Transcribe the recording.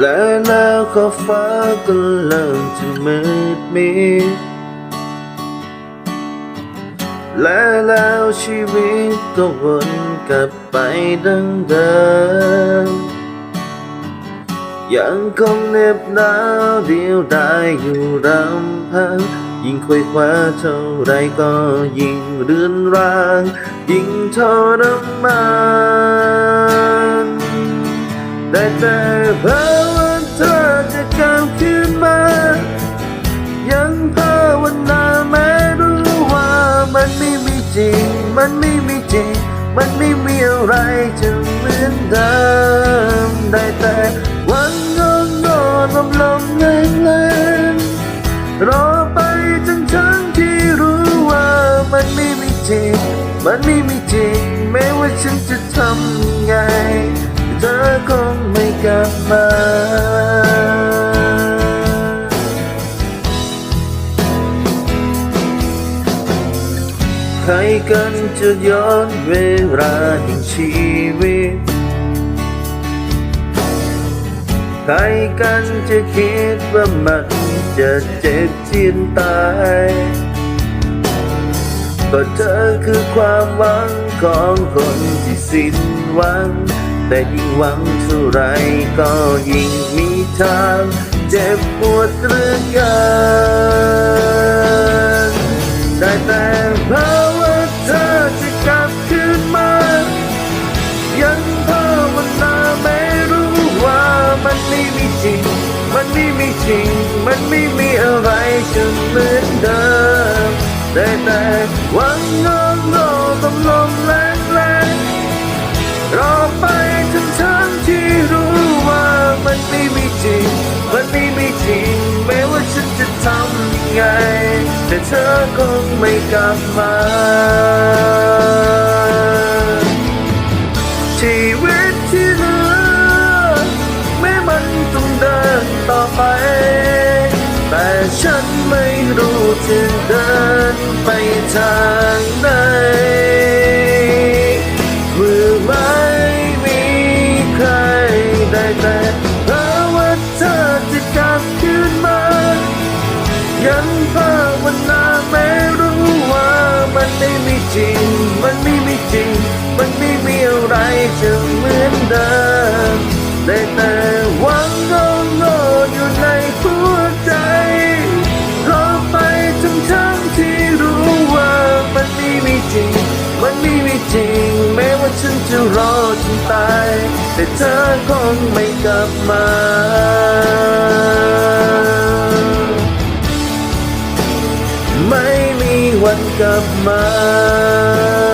และแล้วขอบฟ้าก็เริ่มจะมืดมิดและแล้วชีวิตก็วนกลับไปดังเดิมยังคงเหน็บหนาวเดียวดายอยู่รำพังยิ่งคุยคว้าเท่าไรก็ยิ่งเรือนราง ยิ่งทรมานได้แต่ภาว จริง มันไม่มีจริง มันไม่มีอะไรจะเหมือนเดิม ได้แต่หวันงงงลมลมแรงแรงรอไปจนทั้งที่รู้ว่ามันไม่มีจริง มันไม่มีจริง แม้ว่าฉันจะทำไง เธอคงไม่กลับมา ใครกันจะย้อนเวลาแห่งชีวิต ใครกันจะคิดว่ามันจะเจ็บจีนตาย ก็เธอคือความหวังของคนที่สิ้นหวัง แต่ยิ่งหวังเท่าไรก็ยิ่งมีทาง เจ็บปวดเหลือเกิน จริง มันไม่มีอะไรจะเหมือนเดิมได้แต่หวังงงงลมลมแรงแรงรอไปจนทั้งที่รู้ว่ามันไม่มีจริง มันไม่มีจริงแม้ว่าฉันจะทำยังไง แต่เธอคงไม่กลับมา ทางไหนมือไม่มีใครได้แต่ภาวะเธอจะกลับคืนมายังภาวนาไม่รู้ว่ามันไม่มีจริง จะรอจนตาย แต่เธอคงไม่กลับมาไม่มีวันกลับมา